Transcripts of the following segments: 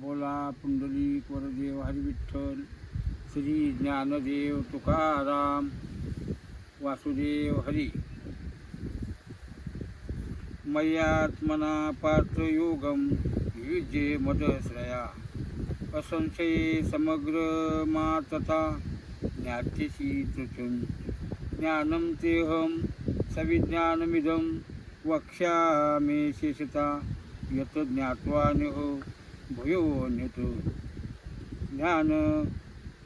बोला पुंडलिक वरदेव हरिविठ्ठल श्री ज्ञानदेव तुकाराम वासुदेव हरी. मय्यात्मना पार्थयोगं युज्ये मदश्रया. असंशये समग्र मा तथा ज्ञात्यसि ज्ञानं तेहं सविज्ञानमिदं वक्ष्यामे शेषता यत् ज्ञात्वा निहो भूयोऽन्यत्। ज्ञान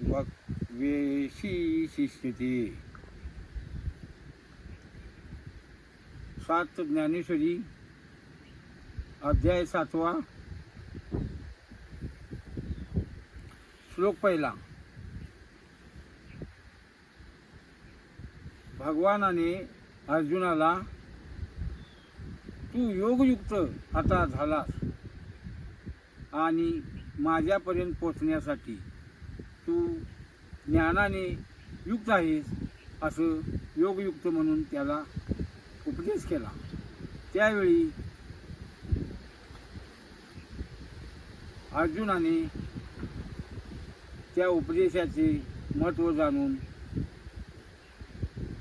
वक्वेशी शिष्यते। सात ज्ञानेश्वरी अध्याय सातवा। श्लोक पहिला। भगवानाने अर्जुनाला तू योगयुक्त आता झालास. आणि माझ्यापर्यंत पोचण्यासाठी तू ज्ञानाने युक्त आहेस असं योगयुक्त म्हणून त्याला उपदेश केला. त्यावेळी अर्जुनाने त्या उपदेशाचे महत्त्व जाणून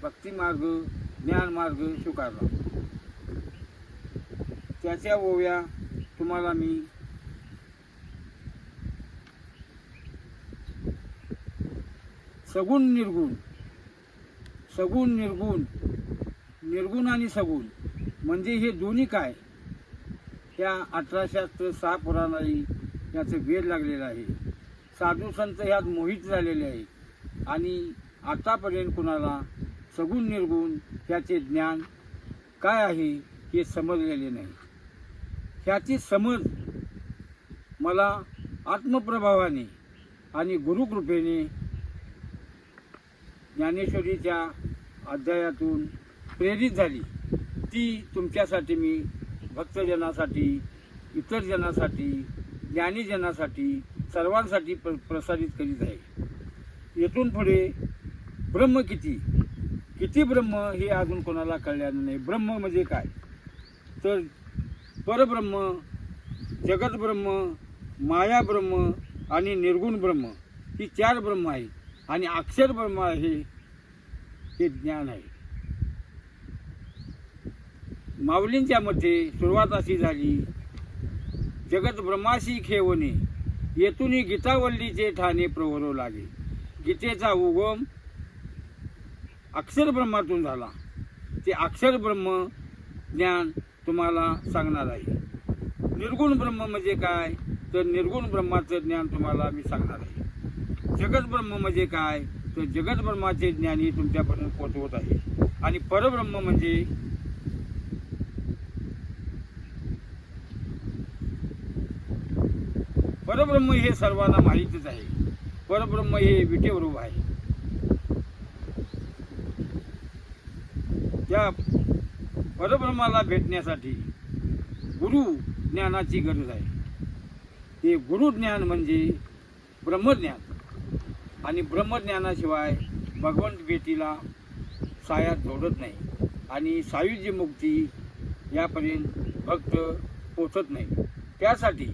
भक्तिमार्ग ज्ञानमार्ग स्वीकारला. त्याच्या ओव्या तुम्हाला मी सगुण निर्गुण. सगुण निर्गुण. निर्गुण आणि सगुण. म्हणजे हे दोन्ही काय? ह्या अठराशास्त्र सहा पुराणाही याचं वेध लागलेलं आहे. साधू संत ह्यात मोहित झालेले आहेत. आणि आतापर्यंत कुणाला सगुण निर्गुण ह्याचे ज्ञान काय आहे हे समजलेले नाही. ह्याची समज मला आत्मप्रभावाने आणि गुरुकृपेने ज्ञानेश्वरीच्या अध्यायातून प्रेरित झाली. ती तुमच्यासाठी मी भक्तजनासाठी इतर जनासाठी ज्ञानीजनासाठी सर्वांसाठी प्र प्रसारित करीत आहे. येथून पुढे ब्रह्म किती? किती ब्रह्म हे अजून कोणाला कळलेलं नाही. ब्रह्म म्हणजे काय? तर परब्रह्म जगतब्रह्म माया ब्रह्म आणि निर्गुण ब्रह्म ही चार ब्रह्म आहेत. आणि अक्षर ब्रह्म आहे हे ज्ञान आहे. माऊलींच्या मते सुरुवात अशी झाली जगत ब्रह्माशी खेवणे येथून गीतावल्लीचे ठाणे प्रवरो लागे. गीतेचा उगम अक्षर ब्रह्मातून झाला. ते अक्षर ब्रह्म ज्ञान तुम्हाला सांगणार आहे. निर्गुण ब्रह्म म्हणजे काय? तर निर्गुण ब्रह्माचं ज्ञान तुम्हाला मी सांगणार आहे. जगतब्रह्म म्हणजे काय? तर जगतब्रह्माचे ज्ञानी तुमच्यापर्यंत पोचवत आहे. आणि परब्रह्म म्हणजे परब्रह्म हे सर्वांना माहीतच आहे. परब्रह्म हे विटेवरूप आहे. त्या परब्रह्माला भेटण्यासाठी गुरु ज्ञानाची गरज आहे. हे गुरुज्ञान म्हणजे ब्रह्मज्ञान. आणि ब्रह्मज्ञानाशिवाय भगवंत भेटीला सायात जोडत नाही. आणि सायुज्य मुक्ती यापर्यंत भक्त पोचत नाही. त्यासाठी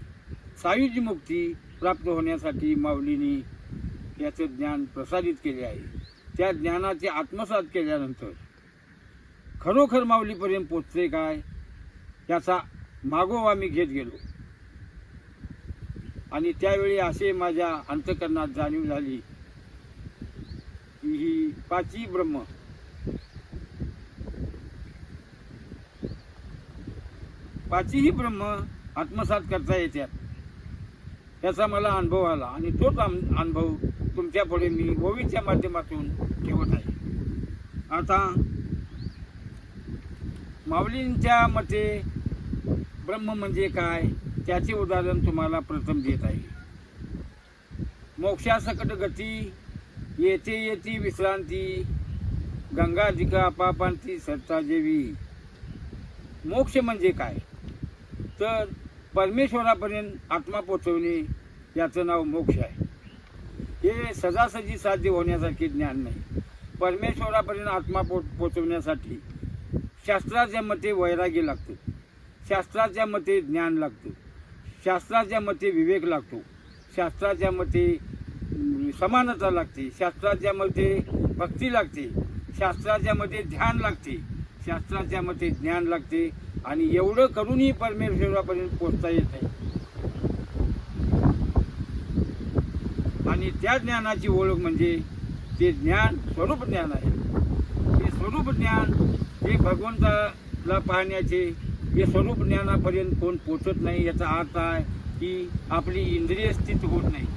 सायुज्य मुक्ती प्राप्त होण्यासाठी माऊलीने याचं ज्ञान प्रसारित केले आहे. त्या ज्ञानाचे आत्मसात केल्यानंतर खरोखर माऊलीपर्यंत पोचते काय याचा मागोवा मी घेत गेलो. आणि त्यावेळी असे माझ्या अंतकरणात जाणीव झाली ही पाची ब्रह्म. पाचीही ब्रह्म आत्मसात करता येतात याचा मला अनुभव आला आणि तोच अनुभव तुमच्यापुढे मी ओवीच्या माध्यमातून ठेवत आहे. आता माऊलींच्या मते ब्रह्म म्हणजे काय? त्याचे उदाहरण तुम्हाला प्रथम देत आहे. मोक्षासकट गती येते येती विश्रांती. गंगाधिका पापांती सत्ता जेवी. मोक्ष म्हणजे काय? तर परमेश्वरापर्यंत आत्मा पोचवणे याचं नाव मोक्ष आहे. हे सजासजी साध्य होण्यासारखे ज्ञान नाही. परमेश्वरापर्यंत आत्मा पो पोचवण्यासाठी शास्त्राच्या मते वैराग्य लागतं. शास्त्राच्या मते ज्ञान लागतं. शास्त्राच्या मते विवेक लागतो. शास्त्राच्या मते समानता लागते. शास्त्राच्यामध्ये भक्ती लागते. शास्त्राच्यामध्ये ध्यान लागते. शास्त्राच्यामध्ये ज्ञान लागते आणि एवढं करूनही परमेश्वरापर्यंत पोचता येत नाही. आणि त्या ज्ञानाची ओळख म्हणजे ते ज्ञान स्वरूप ज्ञान आहे. हे स्वरूप ज्ञान हे भगवंताला पाहण्याचे हे स्वरूप ज्ञानापर्यंत कोण पोचत नाही याचा अर्थ आहे की आपली इंद्रिय स्थित होत नाही.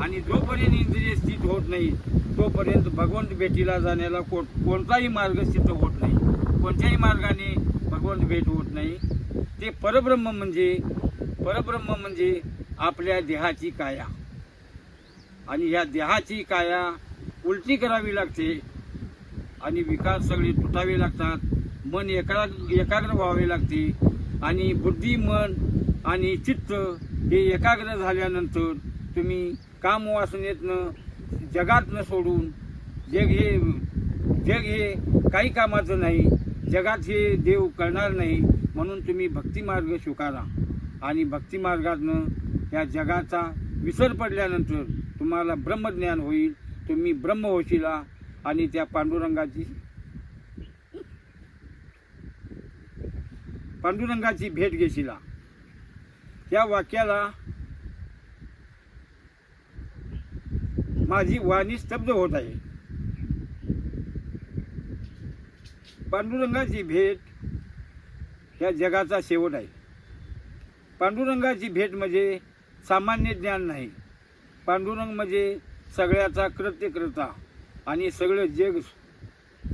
आणि जोपर्यंत इंद्रिय स्थित होत नाही तोपर्यंत भगवंत भेटीला जाण्याला को कोणताही मार्ग सिद्ध होत नाही. कोणत्याही मार्गाने भगवंत भेट होत नाही. ते परब्रह्म म्हणजे परब्रह्म म्हणजे आपल्या देहाची काया. आणि ह्या देहाची काया उलटी करावी लागते आणि विकार सगळे तुटावे लागतात. मन एका एकाग्र व्हावे लागते. आणि बुद्धी मन आणि चित्त हे एकाग्र झाल्यानंतर तुम्ही काम वासनेतनं जगातनं सोडून जग हे जग हे काही कामाचं नाही जगात हे देव करणार नाही म्हणून तुम्ही भक्तिमार्ग स्वीकारा. आणि भक्तिमार्गातनं या जगाचा विसर पडल्यानंतर तुम्हाला ब्रह्मज्ञान होईल तुम्ही ब्रह्म होशीला आणि त्या पांडुरंगाची पांडुरंगाची भेट घेशीला. त्या वाक्याला माझी वाणी स्तब्ध होत आहे. पांडुरंगाची भेट ह्या जगाचा शेवट आहे. पांडुरंगाची भेट म्हणजे सामान्य ज्ञान नाही. पांडुरंग म्हणजे सगळ्याचा कृत्यकर्ता आणि सगळं जग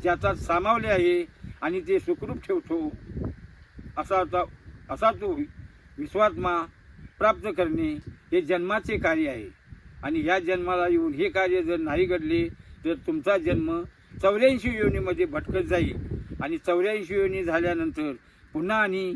ज्याचा सामावले आहे आणि ते सुखरूप ठेवतो असा असा तो विश्वात्मा प्राप्त करणे हे जन्माचे कार्य आहे. आणि ह्या जन्माला येऊन हे कार्य जर नाही घडले तर तुमचा जन्म चौऱ्याऐंशी योनीमध्ये भटकत जाईल. आणि चौऱ्याऐंशी योनी झाल्यानंतर पुन्हा आणि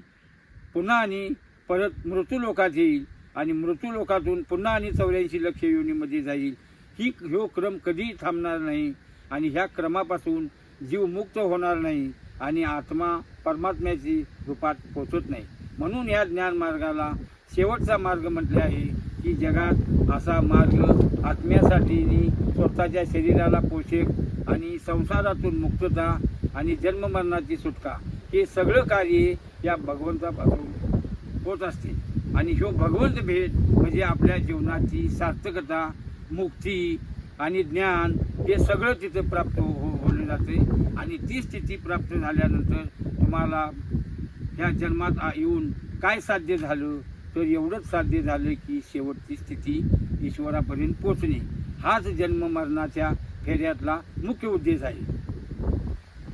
पुन्हा आणि परत मृत्यूलोकात येईल आणि मृत्यूलोकातून पुन्हा आणि चौऱ्याऐंशी लक्ष योनीमध्ये जाईल. ही ह्यो क्रम कधीही थांबणार नाही आणि ह्या क्रमापासून जीव मुक्त होणार नाही आणि आत्मा परमात्म्याची रूपात पोचत नाही. म्हणून या ज्ञानमार्गाला शेवटचा मार्ग म्हटले आहे की जगात असा मार्ग आत्म्यासाठी स्वतःच्या शरीराला पोषक आणि संसारातून मुक्तता आणि जन्ममरणाची सुटका हे सगळं कार्य या भगवंतापासून होत असते. आणि ह्यो भगवंत भेट म्हणजे आपल्या जीवनाची सार्थकता मुक्ती आणि ज्ञान हे सगळं तिथं प्राप्त हो होले जाते. आणि ती स्थिती प्राप्त झाल्यानंतर तुम्हाला ह्या जन्मात येऊन काय साध्य झालं? तर एवढंच साध्य झालं की शेवटची स्थिती ईश्वरापर्यंत पोचणे हाच जन्म मरणाच्या फेऱ्यातला मुख्य उद्देश आहे.